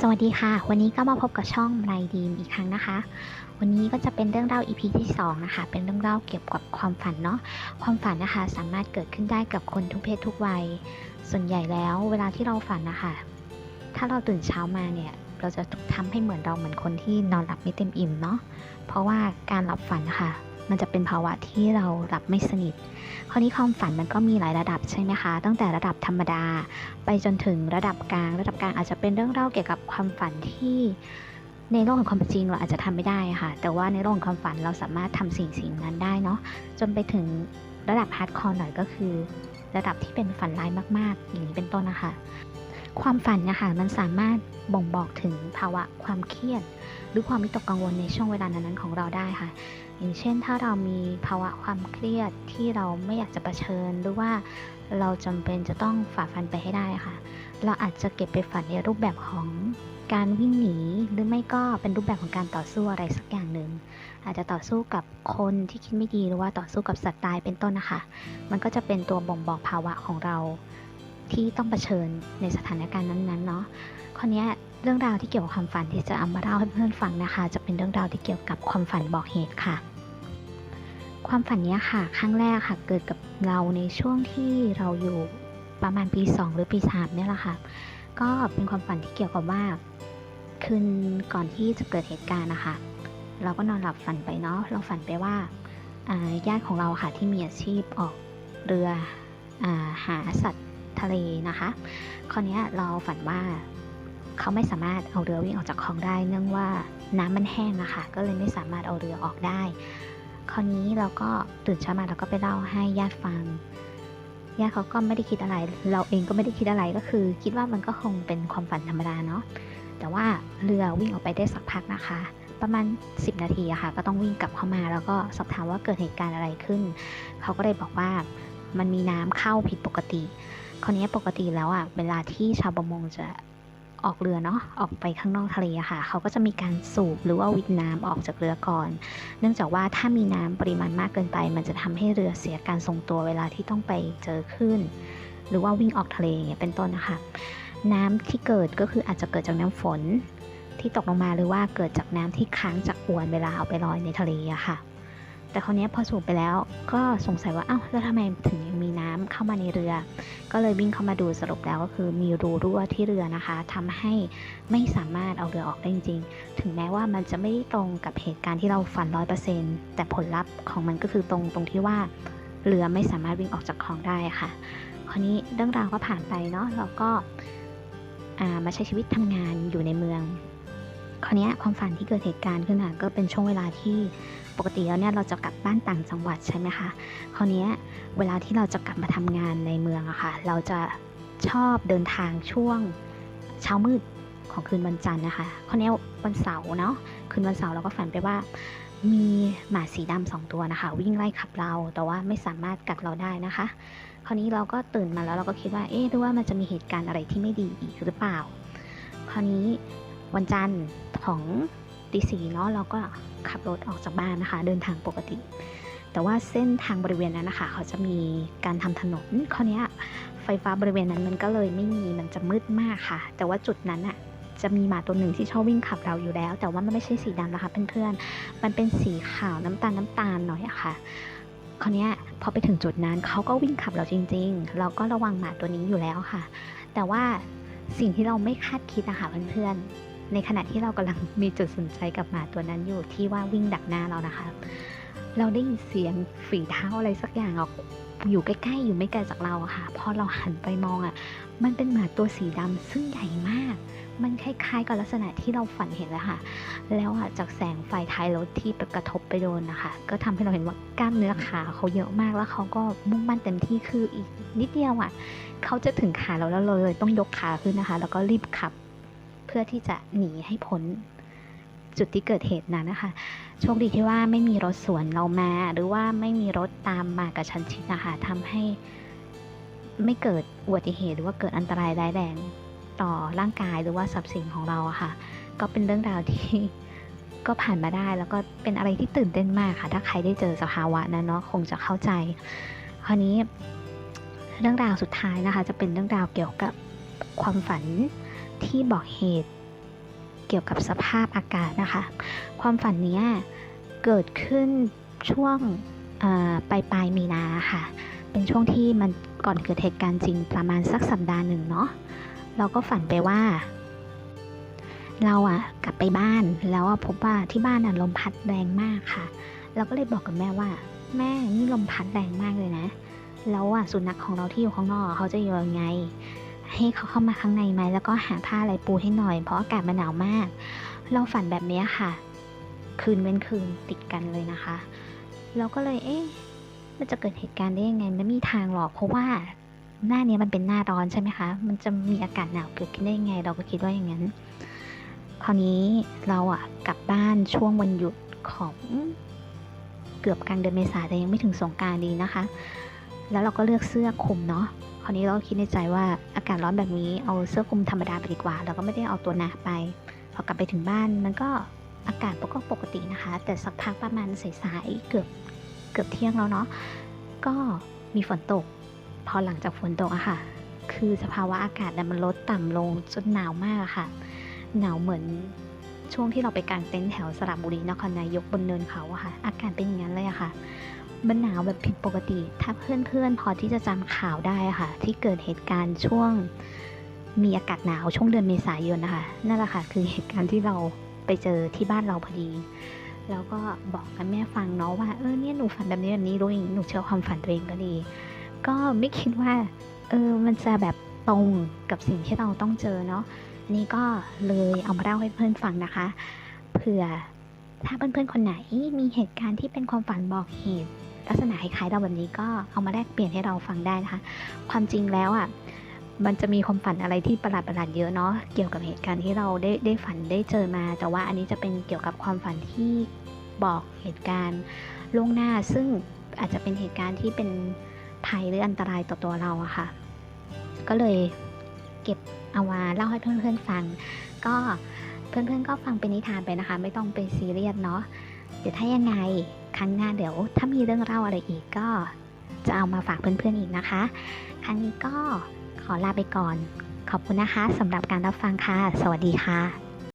สวัสดีค่ะ วันนี้ก็มาพบกับช่องไรดีมอีกครั้งนะคะ วันนี้ก็จะเป็นเรื่องเล่า EP ที่ 2 นะคะ เป็นเรื่องเล่าเกี่ยวกับความฝันเนาะ ความฝันนะคะสามารถเกิดขึ้นได้กับคนทุกเพศทุกวัย ส่วนใหญ่แล้วเวลาที่เราฝันนะคะ ถ้าเราตื่นเช้ามาเนี่ย เราจะทำให้เหมือนเราเหมือนคนที่นอนหลับไม่เต็มอิ่มเนาะ เพราะว่าการหลับฝันนะคะ มันจะเป็นภาวะที่เราหลับไม่สนิท คราวนี้ความฝันมันก็มีหลายระดับใช่ไหมคะ ตั้งแต่ระดับธรรมดา ไปจนถึงระดับกลาง ระดับกลางอาจจะเป็นเรื่องเล่าเกี่ยวกับความฝันที่ในโลกของความเป็นจริงเราอาจจะทำไม่ได้ค่ะ แต่ว่าในโลกของความฝันเราสามารถทำสิ่งสิ่งนั้นได้เนาะ จนไปถึงระดับฮาร์ดคอร์หน่อยก็คือ ระดับที่เป็นฝันร้ายมาก ๆ อย่างนี้เป็นต้นนะคะ ความฝันนะคะมันสามารถบ่งบอกถึงภาวะความเครียด หรือความวิตกกังวลในช่วงเวลานั้นๆของเราได้ค่ะ อย่างเช่นถ้าเรามีภาวะความเครียดที่เราไม่อยากจะะเผชิญหรือว่าเราจำเป็นจะต้องฝ่าฟันไปให้ได้ค่ะ เราอาจจะเก็บไปฝันในรูปแบบของการวิ่งหนีหรือไม่ก็เป็นรูปแบบของการต่อสู้อะไรสักอย่างหนึ่งอาจจะต่อสู้กับคนที่คิดไม่ดีหรือว่าต่อสู้กับสัตว์ตายเป็นต้นนะคะ มันก็จะเป็นตัวบ่งบอกภาวะของเราที่ต้องเผชิญในสถานการณ์นั้นๆเนาะคราวเนี้เรื่องราวที่เกี่ยวกับความฝันที่จะเอามาเล่าให้เพื่อนฟังนะคะ จะเป็นเรื่องราวที่เกี่ยวกับความฝันบอกเหตุค่ะ ความฝันนี้ค่ะ ครั้งแรกค่ะ เกิดกับเราในช่วงที่เราอยู่ประมาณปี 2 หรือปี3เนี่ยแหละค่ะ ก็เป็นความฝันที่เกี่ยวกับว่าคืนก่อนที่จะเกิดเหตุการณ์นะคะ เราก็นอนหลับฝันไปเนาะ เราฝันไปว่าญาติของเราค่ะที่มีอาชีพออกเรืออาหาสัตว์ทะเลนะคะคราวนี้เราฝันว่าเขาไม่สามารถเอาเรือวิ่งออกจากคลองได้ เนื่องว่าน้ำมันแห้งอะค่ะ ก็เลยไม่สามารถเอาเรือออกได้ คราวนี้เราก็ตื่นเช้ามาเราก็ไปเล่าให้ญาติฟังญาติเขาก็ไม่ได้คิดอะไร เราเองก็ไม่ได้คิดอะไรก็คือ คิดว่ามันก็คงเป็นความฝันธรรมดาเนาะแต่ว่าเรือวิ่งออกไปได้สักพักนะคะ ประมาณ 10 นาทีอะค่ะ ก็ต้องวิ่งกลับเข้ามา แล้วก็สอบถามว่าเกิดเหตุการณ์อะไรขึ้น เขาก็เลยบอกว่ามันมีน้ำเข้าผิดปกติ คราวนี้ปกติแล้วอะเวลาที่ชาวประมงจะ ออกเรือเนาะออกไปข้างนอกทะเลอะค่ะ เขาก็จะมีการสูบหรือว่าวิทน้ำออกจากเรือก่อน เนื่องจากว่าถ้ามีน้ำปริมาณมากเกินไป มันจะทำให้เรือเสียการทรงตัวเวลาที่ต้องไปเจอคลื่นหรือว่าวิ่งออกทะเลอย่างเงี้ยเป็นต้นนะคะ น้ำที่เกิดก็คืออาจจะเกิดจากน้ำฝนที่ตกลงมาหรือว่าเกิดจากน้ำที่ค้างจากอวนเวลาเอาไปลอยในทะเลอะค่ะ แต่คราวนี้พอสูบไปแล้วก็สงสัยว่าอ้าวแล้วทำไมถึงยังมีน้ำเข้ามาในเรือ ก็เลยวิ่งเข้ามาดูสรุปแล้วก็คือมีรูรั่วที่เรือนะคะทำให้ไม่สามารถเอาเรือออกได้จริงๆถึงแม้ว่ามันจะไม่ได้ตรงกับเหตุการณ์ที่เราฝันร้อยเปอร์เซ็นต์แต่ผลลัพธ์ของมันก็คือตรงตรงที่ว่าเรือไม่สามารถวิ่งออกจากคลองได้ค่ะคราวนี้เรื่องราวก็ผ่านไปเนาะเราก็มาใช้ชีวิตทำงานอยู่ในเมือง คราวนี้ความฝันที่เกิดเหตุการณ์ขึ้นอะก็เป็นช่วงเวลาที่ปกติแล้วเนี่ยเราจะกลับบ้านต่างจังหวัดใช่ไหมคะคราวนี้เวลาที่เราจะกลับมาทำงานในเมืองอะค่ะเราจะชอบเดินทางช่วงเช้ามืดของคืนวันจันทร์นะคะคราวนี้วันเสาร์เนาะคืนวันเสาร์เราก็ฝันไปว่ามีหมาสีดำสองตัวนะคะ วิ่งไล่ขับเราแต่ว่าไม่สามารถกัดเราได้นะคะ คราวนี้เราก็ตื่นมาแล้วเราก็คิดว่าเอ๊ะหรือว่ามันจะมีเหตุการณ์อะไรที่ไม่ดีอีกหรือเปล่า คราวนี้วันจันทร์ ของตีสี่เนาะเราก็ขับรถออกจากบ้านนะคะ เดินทางปกติ แต่ว่าเส้นทางบริเวณนั้นนะคะเขาจะมีการทำถนนคราวนี้ไฟฟ้าบริเวณนั้นมันก็เลยไม่มีมันจะมืดมากค่ะ แต่ว่าจุดนั้นอะจะมีหมาตัวหนึ่งที่ชอบวิ่งขับเราอยู่แล้ว แต่ว่ามันไม่ใช่สีดำนะคะเพื่อนๆ มันเป็นสีขาวน้ำตาลน้ำตาลหน่อยอะค่ะคราวนี้พอไปถึงจุดนั้นเขาก็วิ่งขับเราจริง ๆ เราก็ระวังหมาตัวนี้อยู่แล้วค่ะ แต่ว่าสิ่งที่เราไม่คาดคิดนะคะเพื่อนๆ ในขณะที่เรากำลังมีจุดสนใจกับหมาตัวนั้นอยู่ที่ว่าวิ่งดักหน้าเรานะคะ เราได้ยินเสียงฝีเท้าอะไรสักอย่างออกอยู่ใกล้ๆ อยู่ไม่ไกลจากเราค่ะ พอเราหันไปมองอะมันเป็นหมาตัวสีดำซึ่งใหญ่มาก มันคล้ายๆกับลักษณะที่เราฝันเห็นแล้วค่ะ แล้วอะจากแสงไฟท้ายรถที่ไปกระทบไปโดนนะคะ ก็ทำให้เราเห็นว่ากล้ามเนื้อขาเขาเยอะมาก แล้วเขาก็มุ่งมั่นเต็มที่คืออีกนิดเดียวอะ เขาจะถึงขาเราแล้วเราเลยต้องยกขาขึ้นนะคะ แล้วก็รีบขับ พื่อที่จะหนีให้พ้นจุดที่เกิดเหตุนั้นนะคะ โชคดีที่ว่าไม่มีรถสวนเรามา หรือว่าไม่มีรถตามมากับชันชิดนะคะทำให้ไม่เกิดอุบัติเหตุหรือว่าเกิดอันตรายร้ายแรงต่อร่างกายหรือว่าทรัพย์สินของเราอะค่ะ ก็เป็นเรื่องราวที่ก็ผ่านมาได้แล้วก็เป็นอะไรที่ตื่นเต้นมากค่ะ ถ้าใครได้เจอสภาวะนั้นเนาะคงจะเข้าใจ คราวนี้เรื่องราวสุดท้ายนะคะ จะเป็นเรื่องราวเกี่ยวกับความฝัน ที่บอกเหตุเกี่ยวกับสภาพอากาศนะคะ ความฝันนี้เกิดขึ้นช่วงปลายปลายมีนาค่ะ เป็นช่วงที่มันก่อนเกิดเหตุการณ์จริงประมาณสักสัปดาห์หนึ่งเนาะ เราก็ฝันไปว่า เราอะกลับไปบ้านแล้วอะพบว่าที่บ้านอะลมพัดแรงมากค่ะ เราก็เลยบอกกับแม่ว่า แม่นี่ลมพัดแรงมากเลยนะ แล้วอะสุนัขของเราที่อยู่ข้างนอกเขาจะอยู่ยังไง ให้เขาเข้ามาข้างในไหมแล้วก็หาผ้าอะไรปูให้หน่อย เพราะอากาศมันหนาวมาก เราฝันแบบเนี้ยค่ะ คืนเว้นคืนติดกันเลยนะคะ เราก็เลยเอ๊ะมันจะเกิดเหตุการณ์ได้ยังไงไม่มีทางหรอกเพราะว่าหน้านี้มันเป็นหน้าร้อนใช่ไหมคะ มันจะมีอากาศหนาวเกิดขึ้นได้ยังไง เราก็คิดว่าอย่างนั้น คราวนี้เราอะกลับบ้านช่วงวันหยุดของเกือบกลางเดือนเมษาแต่ยังไม่ถึงสงการดีนะคะ แล้วเราก็เลือกเสื้อคลุมเนาะ คราวนี้เราก็คิดในใจว่าอากาศร้อนแบบนี้เอาเสื้อคลุมธรรมดาไปดีกว่า เราก็ไม่ได้เอาตัวหนาไป พอกลับไปถึงบ้านมันก็อากาศก็ปกตินะคะ แต่สักพักประมาณสายๆเกือบเกือบเที่ยงแล้วเนาะก็มีฝนตก พอหลังจากฝนตกอะค่ะ คือสภาวะอากาศมันลดต่ำลงจนหนาวมากอะค่ะ หนาวเหมือนช่วงที่เราไปกางเต็นท์แถวสระบุรีนครนายกบนเนินเขาอะค่ะ อากาศเป็นอย่างนั้นเลยอะค่ะ มันหนาวแบบผิดปกติ ถ้าเพื่อนๆพอที่จะจำข่าวได้ค่ะ ที่เกิดเหตุการณ์ช่วงมีอากาศหนาวช่วงเดือนเมษายนนะคะนั่นแหละค่ะคือเหตุการณ์ที่เราไปเจอที่บ้านเราพอดี แล้วก็บอกกับแม่ฟังเนาะว่าเออเนี่ยหนูฝันแบบนี้แบบนี้รู้อย่างนี้หนูเชื่อความฝันตัวเองก็ดี ก็ไม่คิดว่าเออมันจะแบบตรงกับสิ่งที่เราต้องเจอเนาะนี่ก็เลยเอามาเล่าให้เพื่อนฟังนะคะเผื่อถ้าเพื่อนๆคนไหนมีเหตุการณ์ที่เป็นความฝันบอกเหตุ ลักษณะคล้ายๆเราแบบนี้ก็เอามาแลกเปลี่ยนให้เราฟังได้นะคะ ความจริงแล้วอะมันจะมีความฝันอะไรที่ประหลาดๆเยอะเนาะเกี่ยวกับเหตุการณ์ที่เราได้ได้ฝันได้เจอมา แต่ว่าอันนี้จะเป็นเกี่ยวกับความฝันที่บอกเหตุการณ์ล่วงหน้า ซึ่งอาจจะเป็นเหตุการณ์ที่เป็นภัยหรืออันตรายต่อตัวเราอะค่ะ ก็เลยเก็บเอามาเล่าให้เพื่อนๆฟัง ก็เพื่อนๆก็ฟังเป็นนิทานไปนะคะ ไม่ต้องเป็นซีเรียสเนาะ เดี๋ยวถ้ายังไงครั้งหน้าเดี๋ยว ถ้ามีเรื่องเล่าอะไรอีกก็ จะเอามาฝากเพื่อนๆอีกนะคะ ครั้งนี้ก็ขอลาไปก่อน ขอบคุณนะคะสำหรับการรับฟังค่ะ สวัสดีค่ะ